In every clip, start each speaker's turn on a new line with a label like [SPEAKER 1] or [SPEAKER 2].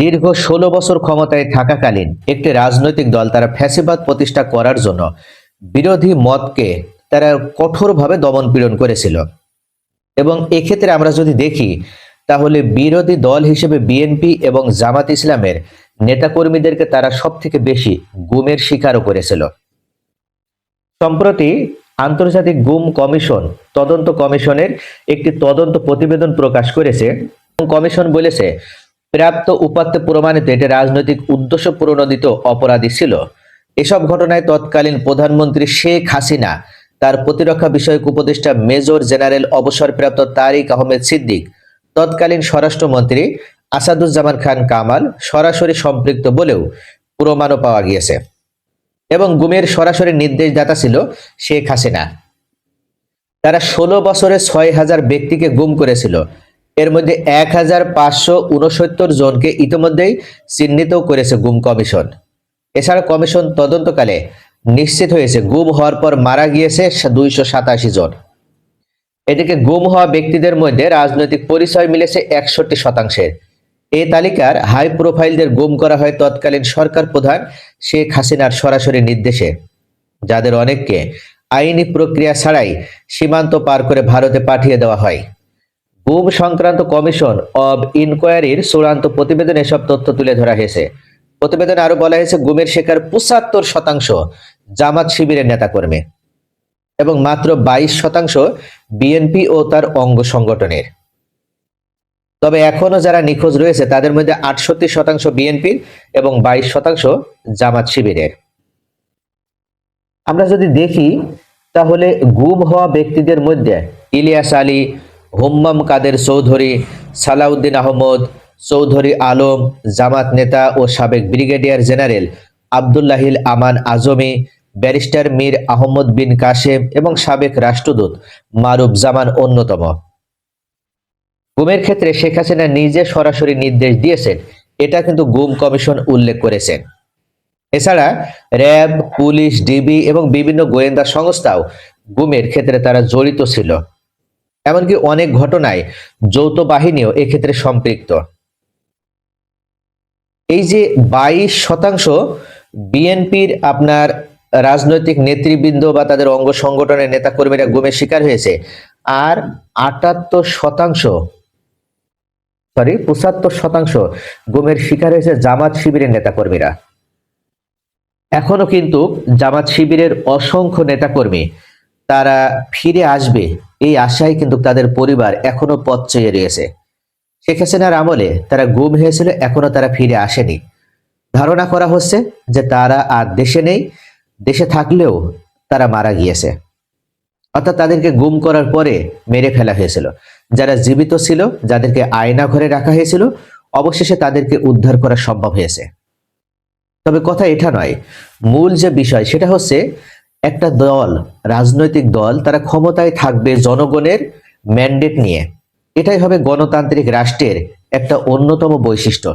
[SPEAKER 1] দীর্ঘ ষোলো বছর ক্ষমতায় থাকাকালীন একটি রাজনৈতিক দল তারা ফ্যাসিবাদ প্রতিষ্ঠা করার জন্য বিরোধী মতকে তারা কঠোরভাবে দমন পীড়ন করেছিল। এবং এক্ষেত্রে আমরা যদি দেখি, তাহলে বিরোধী দল হিসেবে বিএনপি এবং জামাত ইসলামের নেতাকর্মীদেরকে তারা সব থেকে বেশি গুমের শিকারও করেছিল। সম্প্রতি আন্তর্জাতিক গুম কমিশন, তদন্ত কমিশনের একটি তদন্ত প্রতিবেদন প্রকাশ করেছে। কমিশন বলেছে প্রাপ্ত উপাত্ত প্রমাণিত এটি রাজনৈতিক উদ্দেশ্য প্রণোদিত অপরাধী ছিল। এসব ঘটনায় তৎকালীন প্রধানমন্ত্রী শেখ হাসিনা, তার প্রতিরক্ষা বিষয়ক উপদেষ্টা মেজর জেনারেল অবসরপ্রাপ্ত তারিক আহমেদ সিদ্দিক, তৎকালীন স্বরাষ্ট্রমন্ত্রী আসাদুজ্জামান খান কামাল সরাসরি সম্পৃক্ত বলেও প্রমাণও পাওয়া গিয়েছে এবং গুমের সরাসরি নির্দেশদাতা ছিল শেখ হাসিনা। তারা ষোলো বছরে ছয় হাজার ব্যক্তিকে গুম করেছিল। এর মধ্যে এক হাজার পাঁচশো উনসত্তর জনকে ইতিমধ্যেই চিহ্নিত করেছে গুম কমিশন। এছাড়া কমিশন তদন্তকালে নিশ্চিত হয়েছে গুম হওয়ার পর মারা গিয়েছে দুইশো সাতাশি জন। এদিকে গুম হওয়া ব্যক্তিদের মধ্যে রাজনৈতিক পরিচয় মিলেছে একষট্টি শতাংশের এই তালিকার হাই প্রোফাইলদের গুম করা হয় তৎকালীন সরকার প্রধান শেখ হাসিনার সরাসরি নির্দেশে, যাদের অনেককে আইনি প্রক্রিয়া ছাড়াই সীমান্ত পার করে ভারতে পাঠিয়ে দেওয়া হয়। গুম সংক্রান্ত কমিশন অব ইনকোয়ারির চূড়ান্ত প্রতিবেদনে এসব তথ্য তুলে ধরা হয়েছে। প্রতিবেদনে আরও বলা হয়েছে, গুমের শিকার পঁচাত্তর শতাংশ জামাত শিবিরের নেতাকর্মী এবং মাত্র বাইশ শতাংশ বিএনপি ও তার অঙ্গ সংগঠনের। তবে এখনও যারা নিখোঁজ রয়েছে, তাদের মধ্যে আটষট্টি শতাংশ বিএনপির এবং বাইশ শতাংশ জামাত শিবিরের। আমরা যদি দেখি, তাহলে গুম হওয়া ব্যক্তিদের মধ্যে ইলিয়াস আলী হুম্মাম কাদের চৌধুরী সালাউদ্দিন আহমদ, চৌধুরী আলম, জামাত নেতা ও সাবেক brigadier general Abdullahil Aman Azmi, barrister Mir Ahmad Bin Quasem এবং সাবেক রাষ্ট্রদূত মারুফ জামান অন্যতম। গুমের ক্ষেত্রে শেখ হাসিনা নিজে সরাসরি নির্দেশ দিয়েছেন, এটা কিন্তু গুম কমিশন উল্লেখ করেছেন। এছাড়া র্যাব, পুলিশ, ডিবি এবং বিভিন্ন গোয়েন্দা সংস্থাও গুমের ক্ষেত্রে তারা জড়িত ছিল। এমনকি অনেক ঘটনায় যৌথ বাহিনীও এক্ষেত্রে সম্পৃক্ত। এই যে বাইশ শতাংশ বিএনপির আপনার রাজনৈতিক নেতৃবৃন্দ বা তাদের অঙ্গ সংগঠনের নেতাকর্মীরা গুমের শিকার হয়েছে, আর আটাত্তর শতাংশ সরি পঁচাত্তর শতাংশ গুমের শিকার হয়েছে জামাত শিবিরের নেতাকর্মীরা। এখনও কিন্তু জামাত শিবিরের অসংখ্য নেতাকর্মী তারা ফিরে আসবে। এই আশায় কিন্তু তাদের পরিবার এখনও পথ চেয়ে রয়েছে। শেখ হাসিনার আমলে তারা গুম হয়েছিল, এখনও তারা ফিরে আসেনি। ধারণা করা হচ্ছে যে তারা আর দেশে নেই, দেশে থাকলেও তারা মারা গিয়েছে। অর্থাৎ তাদেরকে গুম করার পরে মেরে ফেলা হয়েছিল। যারা জীবিত ছিল, যাদেরকে আয়না ঘরে রাখা হয়েছিল, অবশেষে তাদেরকে উদ্ধার করা সম্ভব হয়েছে। তবে কথা এটা নয়। মূল যে বিষয়, সেটা হচ্ছে একটা দল, রাজনৈতিক দল, তারা ক্ষমতায় থাকবে জনগণের ম্যান্ডেট নিয়ে। এটাই হবে গণতান্ত্রিক রাষ্ট্রের একটা অন্যতম বৈশিষ্ট্য।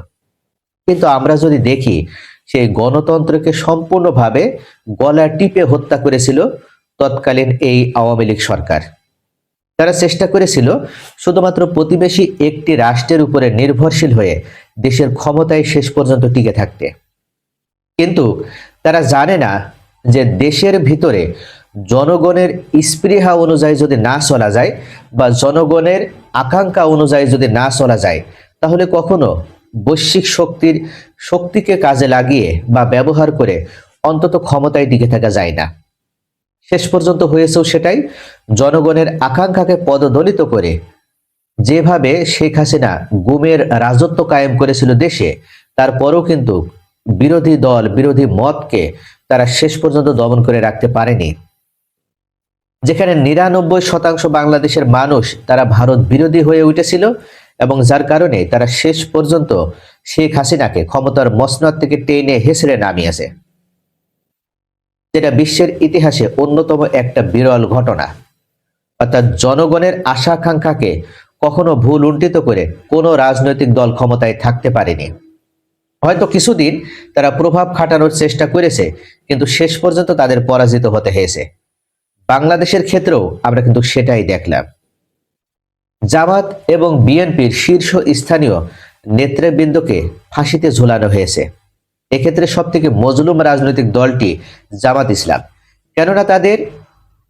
[SPEAKER 1] কিন্তু আমরা যদি দেখি, সেই গণতন্ত্রকে সম্পূর্ণভাবে গলা টিপে হত্যা করেছিল তৎকালীন এই আওয়ামী লীগ সরকার। তারা চেষ্টা করেছিল শুধুমাত্র প্রতিবেশী একটি রাষ্ট্রের উপরে নির্ভরশীল হয়ে দেশের ক্ষমতায় শেষ পর্যন্ত টিকে থাকতে। কিন্তু তারা জানে না যে দেশের ভিতরে জনগণের স্পৃহা অনুযায়ী যদি না চলা যায় বা জনগণের আকাঙ্ক্ষা অনুযায়ী যদি না চলা যায়, তাহলে কখনো বৈশ্বিক শক্তির, শক্তিকে কাজে লাগিয়ে বা ব্যবহার করে অন্তত ক্ষমতায় টিকে থাকা যায় না। শেষ পর্যন্ত হয়েছেও সেটাই, জনগণের আকাঙ্ক্ষাকে পদদলিত করে যেভাবে শেখ হাসিনা গুমের রাজত্ব কায়েম করেছিল দেশে, তারপরও কিন্তু বিরোধী দল, বিরোধী মতকে তারা শেষ পর্যন্ত দমন করে রাখতে পারেনি। যেখানে নিরানব্বই শতাংশ বাংলাদেশের মানুষ তারা ভারত বিরোধী হয়ে উঠেছিল এবং যার কারণে তারা শেষ পর্যন্ত শেখ হাসিনাকে ক্ষমতার মসনদ থেকে টেনে হেসড়ে নামিয়েছে। যেটা বিশ্বের ইতিহাসে অন্যতম একটা বিরল ঘটনা। অর্থাৎ জনগণের আশা আকাঙ্ক্ষাকে কখনো ভুল উল্টিত করে কোনো রাজনৈতিক দল ক্ষমতায় থাকতে পারেনি। হয়তো কিছুদিন তারা প্রভাব খাটানোর চেষ্টা করেছে, কিন্তু শেষ পর্যন্ত তাদের পরাজিত হতে হয়েছে। বাংলাদেশের ক্ষেত্রেও আমরা কিন্তু সেটাই দেখলাম। জামাত এবং বিএনপির শীর্ষ স্থানীয় নেতৃবৃন্দকে ফাঁসিতে ঝুলানো হয়েছে। এক্ষেত্রে সব থেকে মজলুম রাজনৈতিক দলটি জামাত ইসলাম। কেননা তাদের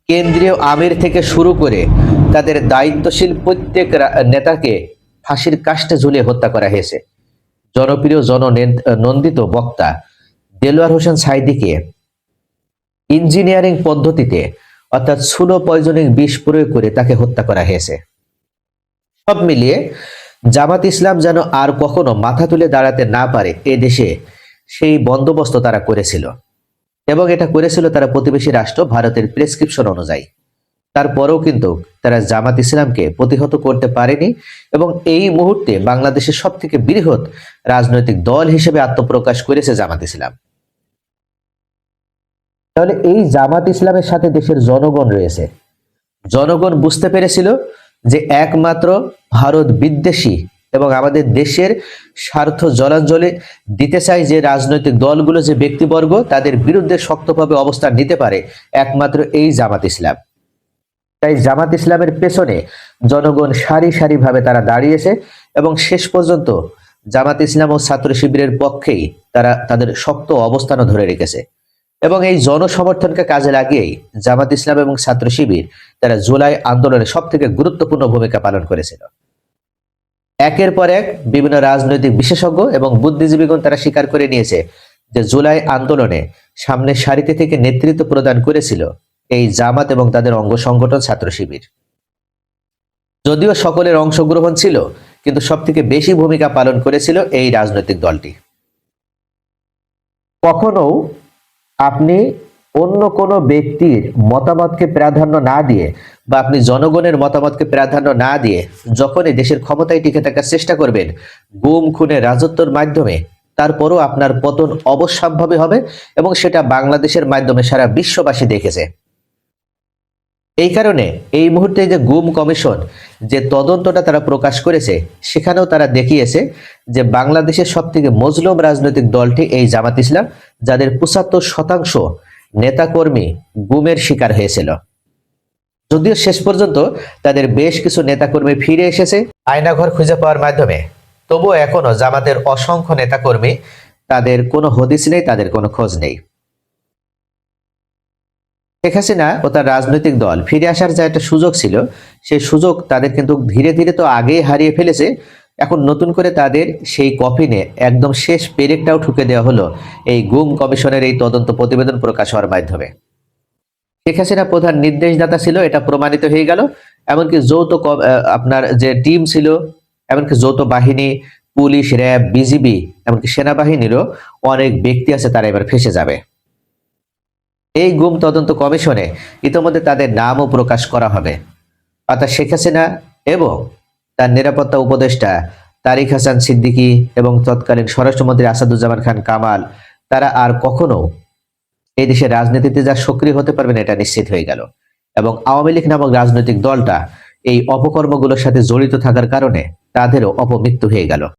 [SPEAKER 1] কেন্দ্রীয় আমির থেকে শুরু করে তাদের দায়িত্বশীল প্রত্যেক নেতাকে ফাঁসির কাষ্টে ঝুলিয়ে হত্যা করা হয়েছে। জনপ্রিয় জন নন্দিত বক্তা দেলোয়ার হোসেন সাইদিকে ইঞ্জিনিয়ারিং পদ্ধতিতে, অর্থাৎ সুলো পয়জনিং বিষ প্রয়োগ করে তাকে হত্যা করা হয়েছে। সব মিলিয়ে জামাত ইসলাম যেন আর কখনো মাথা তুলে দাঁড়াতে না পারে এ দেশে সেই বন্দোবস্ত তারা করেছিল। এবং এটা করেছিল তারা প্রতিবেশী রাষ্ট্র ভারতের প্রেসক্রিপশন অনুযায়ী। তারপরেও কিন্তু তারা জামাত ইসলামকে প্রতিহত করতে পারেনি এবং এই মুহূর্তে বাংলাদেশের সব থেকে বৃহৎ রাজনৈতিক দল হিসেবে আত্মপ্রকাশ করেছে জামাত ইসলাম। তাহলে এই জামাত ইসলামের সাথে দেশের জনগণ রয়েছে। জনগণ বুঝতে পেরেছিল যে একমাত্র ভারত বিদ্বেষী এবং আমাদের দেশের স্বার্থ জলাঞ্জলি দিতে চাই যে রাজনৈতিক দলগুলো যে ব্যক্তিবর্গ, তাদের বিরুদ্ধে শক্তভাবে অবস্থান নিতে পারে একমাত্র এই জামাত ইসলাম। তাই জামাত ইসলামের পেছনে জনগণ সারি সারি ভাবে তারা দাঁড়িয়েছে এবং শেষ পর্যন্ত জামাত ইসলাম ও ছাত্র শিবিরের পক্ষেই তারা তাদের শক্ত অবস্থানও ধরে রেখেছে। এবং এই জনসমর্থনকে কাজে লাগিয়েই জামাত ইসলাম এবং ছাত্র শিবির তারা জুলাই আন্দোলনে সব থেকে গুরুত্বপূর্ণ ভূমিকা পালন করেছিল। একের পর এক বিভিন্ন রাজনৈতিক বিশেষজ্ঞ এবং বুদ্ধিজীবীগণ তারা স্বীকার করে নিয়েছে যে জুলাই আন্দোলনে সামনের সারিতে থেকে নেতৃত্ব প্রদান করেছিল এই জামাত এবং তাদের অঙ্গ সংগঠন ছাত্র শিবির। যদিও সকলের অংশগ্রহণ ছিল, কিন্তু সব থেকে বেশি ভূমিকা পালন করেছিল এই রাজনৈতিক দলটি। কখনো আপনি অন্য কোনো ব্যক্তির মতামতকে প্রাধান্য না দিয়ে বা আপনি জনগণের মতামতকে প্রাধান্য না দিয়ে যখনই দেশের ক্ষমতায় টিকে থাকার চেষ্টা করবেন, গুম খুনে রাজত্বর মাধ্যমে, তারপরও আপনার পতন অবশ্যম্ভাবী হবে এবং সেটা বাংলাদেশের মাধ্যমে সারা বিশ্ববাসী দেখেছে। এই কারণে এই মুহূর্তে যে গুম কমিশন, যে তদন্তটা তারা প্রকাশ করেছে, সেখানেও তারা দেখিয়েছে যে বাংলাদেশের সব থেকে মজলুম রাজনৈতিক দলটি এই জামাত ইসলাম, যাদের পঁচাত্তর শতাংশ নেতাকর্মী গুমের শিকার হয়েছিল। যদিও শেষ পর্যন্ত তাদের বেশ কিছু নেতাকর্মী ফিরে এসেছে আয়নাঘর খুঁজে পাওয়ার মাধ্যমে, তবুও এখনও জামাতের অসংখ্য নেতাকর্মী তাদের কোনো হদিস নেই, তাদের কোনো খোঁজ নেই। শেখ হাসিনা ও তার রাজনৈতিক দল ফিরে আসার যে একটা সুযোগ ছিল, সেই সুযোগ তাদের কিন্তু ধীরে ধীরে তো আগেই হারিয়ে ফেলেছে। এখন নতুন করে তাদের সেই কফিনে একদম শেষ পেরেকটাও ঠুকে দেওয়া হলো এই গুম কমিশনের এই তদন্ত প্রতিবেদন প্রকাশ হওয়ার মাধ্যমে। শেখ হাসিনা প্রধান নির্দেশদাতা ছিল, এটা প্রমাণিত হয়ে গেল। এমনকি যৌথ আপনার যে টিম ছিল, এমনকি যৌথ বাহিনী, পুলিশ, র্যাব, বিজিবি, এমনকি সেনাবাহিনীরও অনেক ব্যক্তি আছে, তারা এবার ফেসে যাবে। এই গুম তদন্ত কমিশনে ইতোমধ্যে তাদের নামও প্রকাশ করা হবে। অর্থাৎ শেখ হাসিনা এবং তার নিরাপত্তা উপদেষ্টা তারিক হাসান সিদ্দিকী এবং তৎকালীন স্বরাষ্ট্রমন্ত্রী আসাদুজ্জামান খান কামাল, তারা আর কখনো এই দেশের রাজনীতিতে যা সক্রিয় হতে পারবেন এটা নিশ্চিত হয়ে গেল। এবং আওয়ামী লীগ নামক রাজনৈতিক দলটা এই অপকর্মগুলোর সাথে জড়িত থাকার কারণে তাদেরও অপমৃত্যু হয়ে গেল।